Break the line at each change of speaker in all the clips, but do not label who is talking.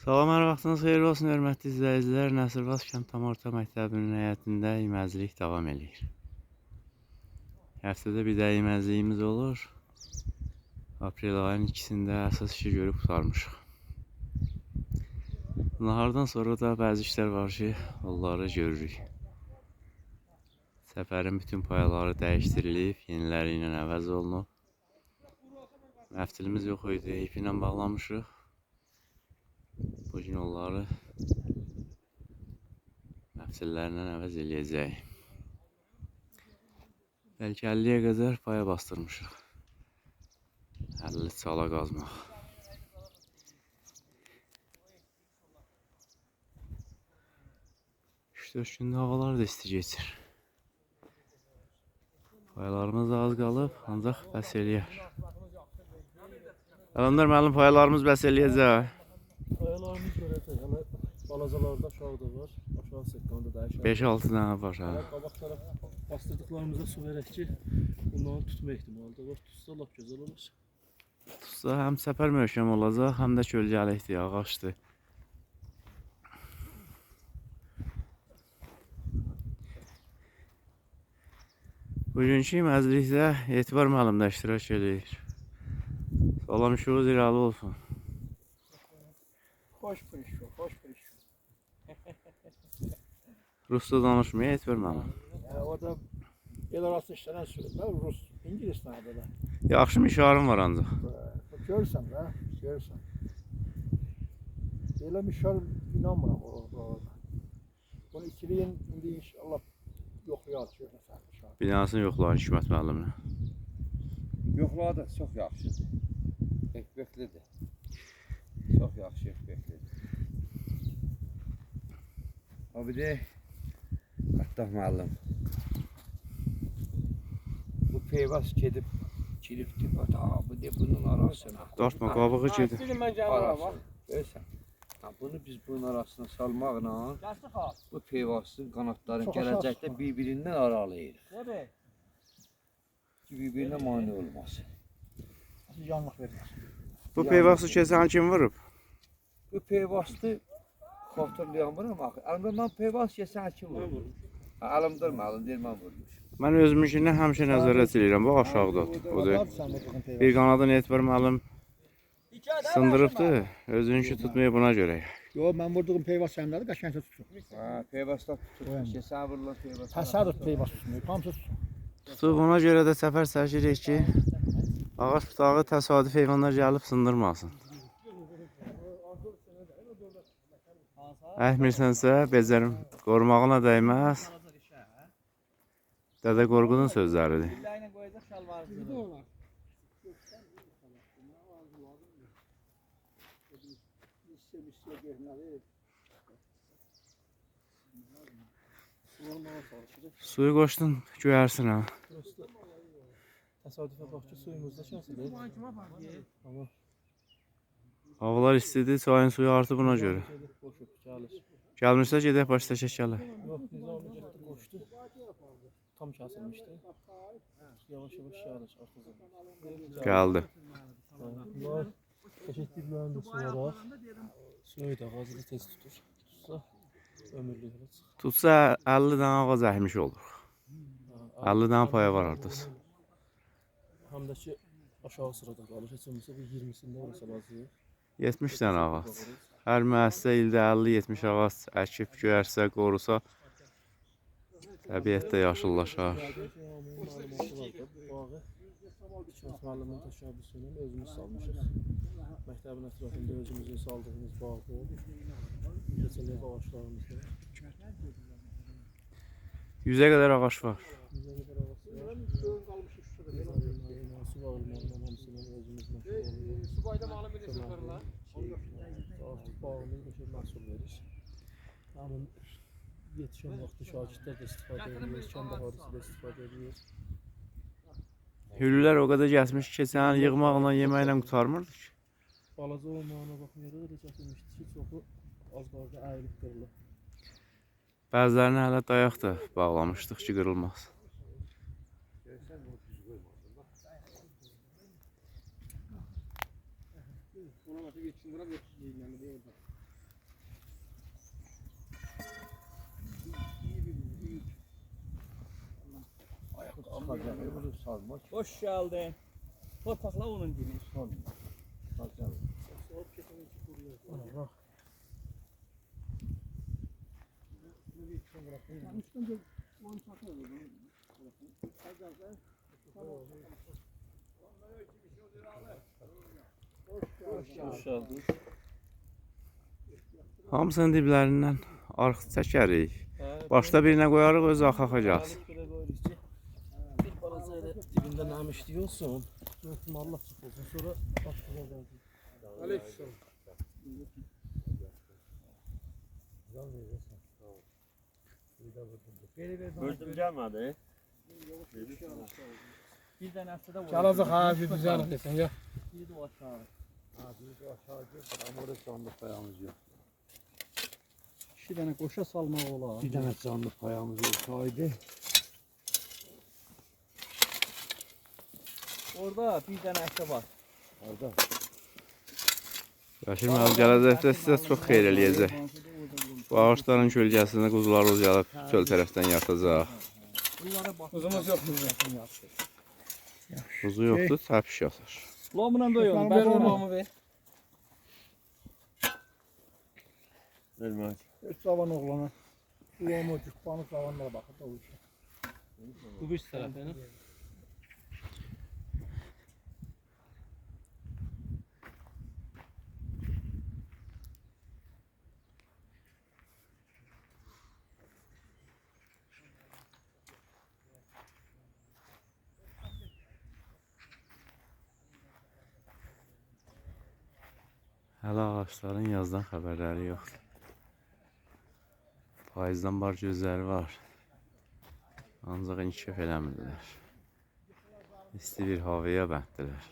Salam, hər vaxtınız xeyirli olsun, hörmətli izləyicilər. Nəsirbaz Kənd Tam Orta Məktəbinin həyətində iməzlik davam eləyir. Həftədə bir də iməzliyimiz olur. Aprel ayının ikisində əsas işi görüb qurtarmışıq. Nahardan sonra da bəzi işlər var ki, onları görürük. Səfərin bütün payaları dəyişdirilib, yeniləri ilə əvəz olunub. Məftilimiz yox idi, ipi ilə bağlamışıq. Bu gün onları məfsillərlə əvəz eləyəcək. Bəlkə 50-yə qədər paya bastırmışıq. 50 çala qazmaq. İşte gündə havalar da isti geçir. Payalarımız da az qalıb, ancaq bəs eləyər. Alanlar müəllim payalarımız bəs eləyəcək.
Ayalarımız görəcək. Hələ balacalarda aşağı da var. Aşağı sekanda dəyişən.
5-6 dənə var ha.
Qabaq tərəf bastırdıqlarımıza su verək ki, bunların tutma ehtimalı da var. Tutsa lap gözəl olur.
Tutsa həm səpər möhkəm olacaq, həm də kölgəlikdir, ağaçdır. Bugünkü məclisdə Etibar müəllim də iştirak edir. Salam işiniz irəli olsun.
Xoş prişo, xoş prişo.
Rusca danışmaya Etibar müəllim.
Yəni orada el arası işlənən sürülər Rus, İngilis dilində da.
Yaxşı mişarım var ancaq.
Bu görürsən də, görürsən. Belə mişar inanmıram orada. Bunu ikiliyin indi inşallah yoxlayar görürsən mişar.
Binasını yoxlayın Hikmət müəllimlə.
Yoxladı, çox yaxşıdır. Ekbeklidir. Çox yaxşı ekbeklidir. O bir də Hətta müəllim. Bu peyvaz gedib giribdi bata, bu de bunun arasına.
Dartma qabığı gedir.
Arası. Görürsən? Ha, bunu biz bunun arasına salmaqla bu peyvazın qanadların gələcəkdə bir-birindən aralayır.
Nədir?
Ki bir-birinə mane olmasın.
Yanlıq vermez.
Bu peyvaqsı kəsən kim vurub?
Bu peyvastı xatırlayamıram axı. Əlimdə mən kim vurur? Ha, Əlimdə məlim deyir mən vurmuş.
Mən özümünkindən həmişə nəzarət edirəm. Bu aşağıdadır. O da bir qanadını Etibar müəllim sındırıbdı. Özününki tutmayı buna görə.
Yo ben vurduğum peyvaz səmləri qəşəngcə tutur.
Ha, peyvastda
Oyan.
tutmuş. Yesən vurulan peyvast.
Təsərrüf peyvaz tutmuyor. Hamısı tutur.
Tutub ona görə də səfər çəkirik ki, ağac butağı təsadüf heyvanlar gəlib sındırmasın. Əhmirsənsə, becərim qorumağına dəyməz. Dədə Qorqudun sözləridir. Suyu qoşdun, göyərsin ha.
Təsadüfə bax ki, suyumuzda şanslıdır. Amma
Havalar istidir, çayın suyu artıb buna görə.
Boşuq gəlir.
Gəlmirsə gedək başda çəkələ.
Yox, nizami getdi, qoşdu. Tam kəsilmişdi. Yavaş yavaş gəlir artıq.
Gəldi.
Bunlar təşəkkürlərini də sularaq suyu da ağacı tez tutur. Tutsa ömürlük olur.
Tutsa 50 dənə ağac olur. 50 dənə paya var hardasa.
Həm də ki aşağı sırada qalır. Heç olmasa bir 20-sində orası lazım.
70 dənə ağac. Hər müəssisə ildə 50-70 ağac əkib göyərsə, qorusa təbiət də yaşıllaşar.
İkimiz müəllimin təşəbbüsü ilə özümüz salmışıq. Məktəbin ətrafında özümüzün saldığımız bağ bu. Keçənlər ağaçlarımızda.
100-ə qədər ağac var.
Bizə qədər ağac var. Su bağırmanın hamısının özümüz məşğul oluyoruz. Su qayda malı bir sıfırla. Artıq bağımız qəşəng məhsul verir. Həmin yetişən vaxtı şagirdlər də istifadə edir, kənd əhalisi də istifadə edir.
Hüllülər o qədər kəsmiş ki, il yığmaqla, yeməklə qurtarmırdı ki.
Balaca olmağına baxmayaraq da kəsilmişdi ki, çoxu az qaldı əyilib qırılır.
Bəzilərini hələ dayaq da bağlamışdıq ki, qırılmaz.
Ona da yetişin bura yetişin.
Salma.
Hoş geldin. Torpakla onun gibi.
Son. Salacağım.
Ana bak.
Hoş geldin.
Hamısının diblərindən arx çəkərik. Başda birinə qoyarıq, özü
Bir elə dibində nam işliyorsun.
Dostum Allah çık olsun. Sonra başına geldi. Aleykümselam.
Gördüm gelmedi. Bir tane haftada var.
Çalacak ha bir düzen desen ya.
Bir de aşağı.
Ama orada sandık payamız yok.
İki tane koşa salmak ola.
Bir tane sandık payamız olsaydı.
Orada bir tane hafta var.
Orada.
Yaşım müəllim gələcəkdə sizə çox xeyir eləyəcək. Bu ağaçların kölgəsində quzular uz gəlib çöl tərəfdən yatacaq.
Bunlara bak.
Kızımız yok bizim.
Quzu yoxdur, təpiş yatır.
Lomla Ben
ver
ormamı ver.
Vermez.
Üç savan oğlana. Ulan o cükbanı savanlara bakıp da uyuşur.
Bu bir tarafını.
Hələ ağaçların yazdan xəbərləri yoxdur. Payızdan bar gözləri var. Ancaq inkişaf eləmirdilər. İsti bir havaya bənddirlər.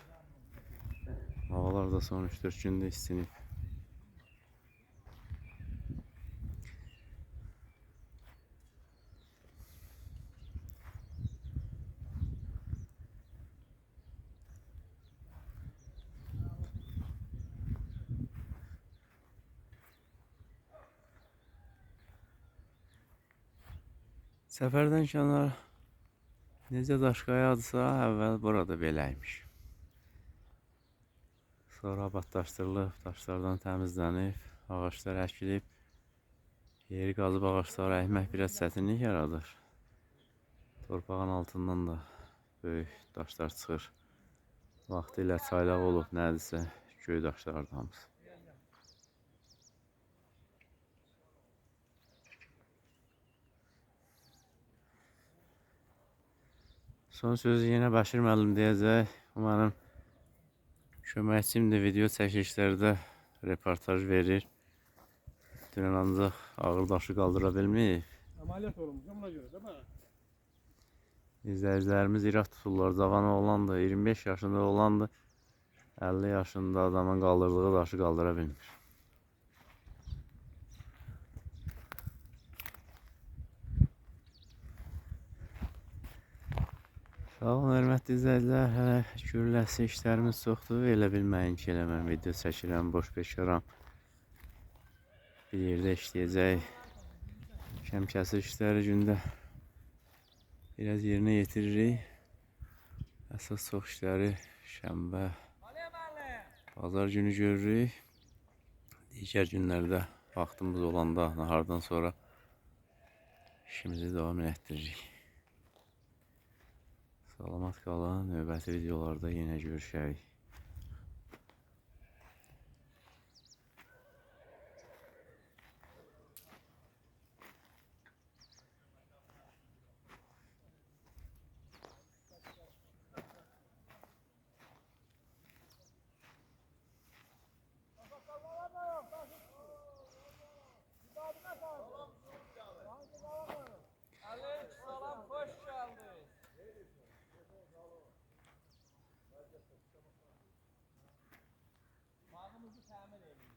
Havalar da son 3-4 gündə istinib. Səfərdən kənar necə daşqayadısa, əvvəl burada beləymiş. Sonra abadlaşdırılıb, daşlardan təmizlənib, ağaclar əkilib, yeri qazıb ağacları əkmək biraz çətinlik yaradır. Torpağın altından da böyük daşlar çıxır. Vaxtilə çaylaq olub, nədirsə, göy daşlardır Son sözü yenə Bəşir müəllim deyəcək. O mənim köməkçimdir, video çəkilişlərdə reportaj verir. Dünən ancaq ağır daşı qaldıra bilməyib.
Ameliyat olmuş ona göre değil mi?
İzləyicilərimiz irad tuturlar. Cavan oğlandır, 25 yaşında oğlandır. 50 yaşında adamın qaldırdığı daşı qaldıra bilmir. Sağ olun, hörmətli izləyicilər. Hələ görüləsi işlərimiz çoxdur. Elə bilməyin ki, elə mən video çəkirəm, boş beşaram. Bir yerdə işləyəcək. Kəmkəsir işləri gündə biraz yerinə yetiririk. Əsas çox işləri şənbə, bazar günü görürük. Digər günlərdə vaxtımız olanda, nahardan sonra işimizi davam etdiririk. Salamat qalın. Növbəti videolarda yenə görüşərik. contaminated.